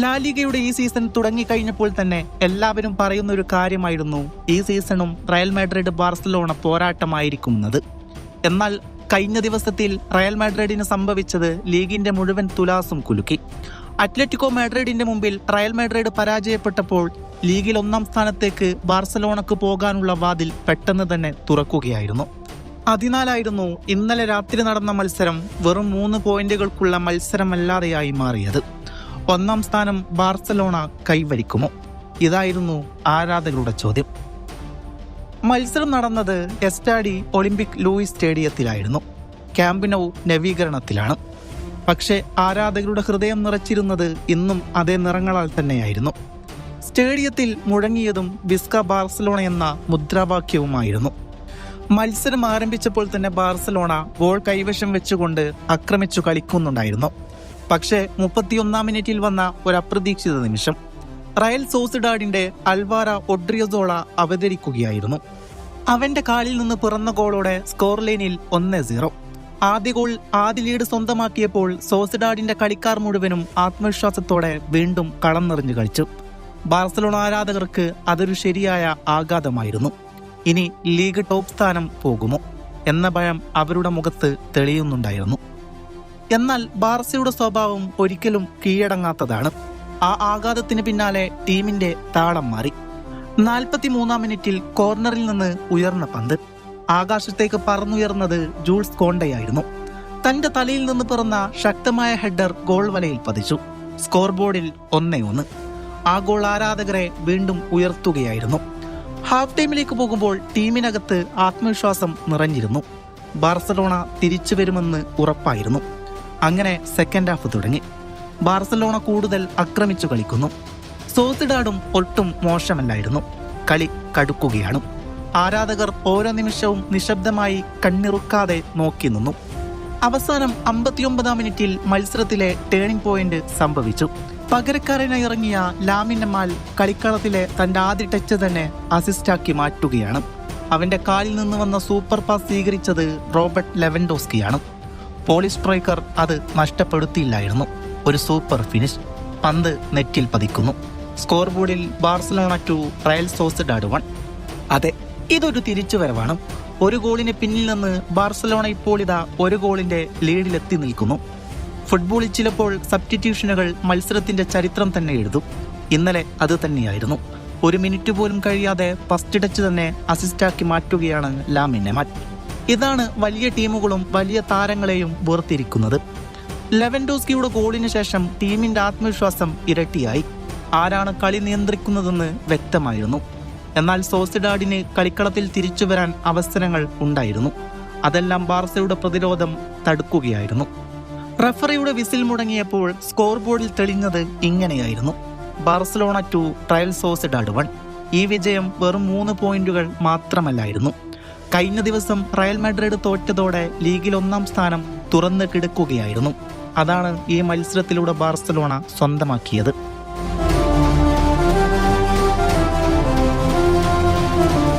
ലാലിഗയുടെ ഈ സീസൺ തുടങ്ങിക്കഴിഞ്ഞപ്പോൾ തന്നെ എല്ലാവരും പറയുന്ന ഒരു കാര്യമായിരുന്നു ഈ സീസണും റയൽ മാഡ്രിഡ് ബാർസലോണ പോരാട്ടമായിരിക്കുന്നത്. എന്നാൽ കഴിഞ്ഞ ദിവസത്തിൽ റയൽ മാഡ്രിഡിന് സംഭവിച്ചത് ലീഗിന്റെ മുഴുവൻ തുലാസും കുലുക്കി. അത്ലറ്റിക്കോ മാഡ്രിഡിന്റെ മുമ്പിൽ റയൽ മാഡ്രിഡ് പരാജയപ്പെട്ടപ്പോൾ ലീഗിൽ ഒന്നാം സ്ഥാനത്തേക്ക് ബാർസലോണക്ക് പോകാനുള്ള വാതിൽ പെട്ടെന്ന് തന്നെ തുറക്കുകയായിരുന്നു. അതിനാലായിരുന്നു ഇന്നലെ രാത്രി നടന്ന മത്സരം വെറും മൂന്ന് പോയിന്റുകൾക്കുള്ള മത്സരമല്ലാതെയായി മാറിയത്. ഒന്നാം സ്ഥാനം ബാർസലോണ കൈവരിക്കുമോ? ഇതായിരുന്നു ആരാധകരുടെ ചോദ്യം. മത്സരം നടന്നത് എസ്റ്റാഡി ഒളിമ്പിക് ലൂയിസ് സ്റ്റേഡിയത്തിലായിരുന്നു. ക്യാമ്പിനോ നവീകരണത്തിലാണ്. പക്ഷേ ആരാധകരുടെ ഹൃദയം നിറച്ചിരുന്നത് ഇന്നും അതേ നിറങ്ങളാൽ തന്നെയായിരുന്നു. സ്റ്റേഡിയത്തിൽ മുഴങ്ങിയതും വിസ്ക ബാർസലോണ എന്ന മുദ്രാവാക്യവുമായിരുന്നു. മത്സരം ആരംഭിച്ചപ്പോൾ തന്നെ ബാർസലോണ ഗോൾ കൈവശം വെച്ചുകൊണ്ട് ആക്രമിച്ചു കളിക്കുന്നുണ്ടായിരുന്നു. പക്ഷേ മുപ്പത്തിയൊന്നാം മിനിറ്റിൽ വന്ന ഒരു അപ്രതീക്ഷിത നിമിഷം. റയൽ സോസിഡാഡിന്റെ അൽവാര ഒഡ്രിയസോള അവതരിക്കുകയായിരുന്നു. അവന്റെ കാലിൽ നിന്ന് പിറന്ന ഗോളോടെ സ്കോർ ലൈനിൽ ഒന്ന് സീറോ. ആദ്യ ഗോൾ ആദ്യ ലീഡ് സ്വന്തമാക്കിയപ്പോൾ സോസിഡാഡിന്റെ കളിക്കാർ മുഴുവനും ആത്മവിശ്വാസത്തോടെ വീണ്ടും കളം നിറഞ്ഞു കളിച്ചു. ബാർസലോണ ആരാധകർക്ക് അതൊരു ശരിയായ ആഘാതമായിരുന്നു. ഇനി ലീഗ് ടോപ്പ് സ്ഥാനം പോകുമോ? എന്ന ഭയം അവരുടെ മുഖത്ത് തെളിയുന്നുണ്ടായിരുന്നു. എന്നാൽ ബാർസയുടെ സ്വഭാവം ഒരിക്കലും കീഴടങ്ങാത്തതാണ്. ആ ആഘാതത്തിന് പിന്നാലെ ടീമിന്റെ താളം മാറി. നാൽപ്പത്തി മൂന്നാം മിനിറ്റിൽ കോർണറിൽ നിന്ന് ഉയർന്ന പന്ത്. ആകാശത്തേക്ക് പറന്നുയർന്നത് ജൂൾസ് കോണ്ടയായിരുന്നു. തന്റെ തലയിൽ നിന്ന് പിറന്ന ശക്തമായ ഹെഡർ ഗോൾ വലയിൽ പതിച്ചു. സ്കോർ ബോർഡിൽ ഒന്നേ ഒന്ന്. ആ ഗോൾ ആരാധകരെ വീണ്ടും ഉയർത്തുകയായിരുന്നു. ഹാഫ് ടൈമിലേക്ക് പോകുമ്പോൾ ടീമിനകത്ത് ആത്മവിശ്വാസം നിറഞ്ഞിരുന്നു. ബാർസലോണ തിരിച്ചു വരുമെന്ന് ഉറപ്പായിരുന്നു. അങ്ങനെ സെക്കൻഡ് ഹാഫ് തുടങ്ങി. ബാർസലോണ കൂടുതൽ ആക്രമിച്ചു കളിക്കുന്നു. സോസിഡാഡും ഒട്ടും മോശമല്ലായിരുന്നു. കളി കടുക്കുകയാണ്. ആരാധകർ ഓരോ നിമിഷവും നിശബ്ദമായി കണ്ണിറുക്കാതെ നോക്കി നിന്നു. അവസാനം അമ്പത്തിയൊമ്പതാം മിനിറ്റിൽ മത്സരത്തിലെ ടേണിംഗ് പോയിന്റ് സംഭവിച്ചു. പകരക്കാരനായി ഇറങ്ങിയ ലാമിനമാൽ കളിക്കളത്തിലെ തന്റെ ആദ്യ ടച്ച് തന്നെ അസിസ്റ്റാക്കി മാറ്റുകയാണ്. അവന്റെ കാലിൽ നിന്ന് വന്ന സൂപ്പർ പാസ് സ്വീകരിച്ചത് റോബർട്ട് ലെവൻഡോസ്കിയാണ്. പോളിസ് സ്ട്രൈക്കർ അത് നഷ്ടപ്പെടുത്തിയില്ലായിരുന്നു. ഒരു സൂപ്പർ ഫിനിഷ് പന്ത് നെറ്റിൽ പതിക്കുന്നു. സ്കോർ ബോർഡിൽ Barcelona two Real Sociedad one. അതെ. ഇതൊരു തിരിച്ചുവരവാണ്. ഒരു ഗോളിന് പിന്നിൽ നിന്ന് ബാർസലോണ ഇപ്പോൾ ഇതാ ഒരു ഗോളിന്റെ ലീഡിലെത്തി നിൽക്കുന്നു. ഫുട്ബോളിൽ ചിലപ്പോൾ സബ്സ്റ്റിറ്റ്യൂഷനുകൾ മത്സരത്തിന്റെ ചരിത്രം തന്നെ എഴുതും. ഇന്നലെ അത് തന്നെയായിരുന്നു. ഒരു മിനിറ്റ് പോലും കഴിയാതെ ഫസ്റ്റ് ടച്ച് തന്നെ അസിസ്റ്റാക്കി മാറ്റുകയാണ് ലാമിനെമാൻ ഇതാണ് വലിയ ടീമുകളും വലിയ താരങ്ങളെയും വേർതിരിക്കുന്നത്. ലെവൻഡോസ്കിയുടെ ഗോളിന് ശേഷം ടീമിന്റെ ആത്മവിശ്വാസം ഇരട്ടിയായി. ആരാണ് കളി നിയന്ത്രിക്കുന്നതെന്ന് വ്യക്തമായിരുന്നു. എന്നാൽ സോസിഡാഡിന് കളിക്കളത്തിൽ തിരിച്ചു വരാൻ അവസരങ്ങൾ ഉണ്ടായിരുന്നു. അതെല്ലാം ബാർസയുടെ പ്രതിരോധം തടുക്കുകയായിരുന്നു. റഫറിയുടെ വിസിൽ മുടങ്ങിയപ്പോൾ സ്കോർ ബോർഡിൽ തെളിഞ്ഞത് ഇങ്ങനെയായിരുന്നു. Barcelona two Real Sociedad one. ഈ വിജയം വെറും മൂന്ന് പോയിന്റുകൾ മാത്രമല്ലായിരുന്നു. കഴിഞ്ഞ ദിവസം റയൽ മാഡ്രിഡ് തോറ്റതോടെ ലീഗിൽ ഒന്നാം സ്ഥാനം തുറന്നു കിടക്കുകയായിരുന്നു. അതാണ് ഈ മത്സരത്തിലൂടെ ബാർസലോണ സ്വന്തമാക്കിയത്.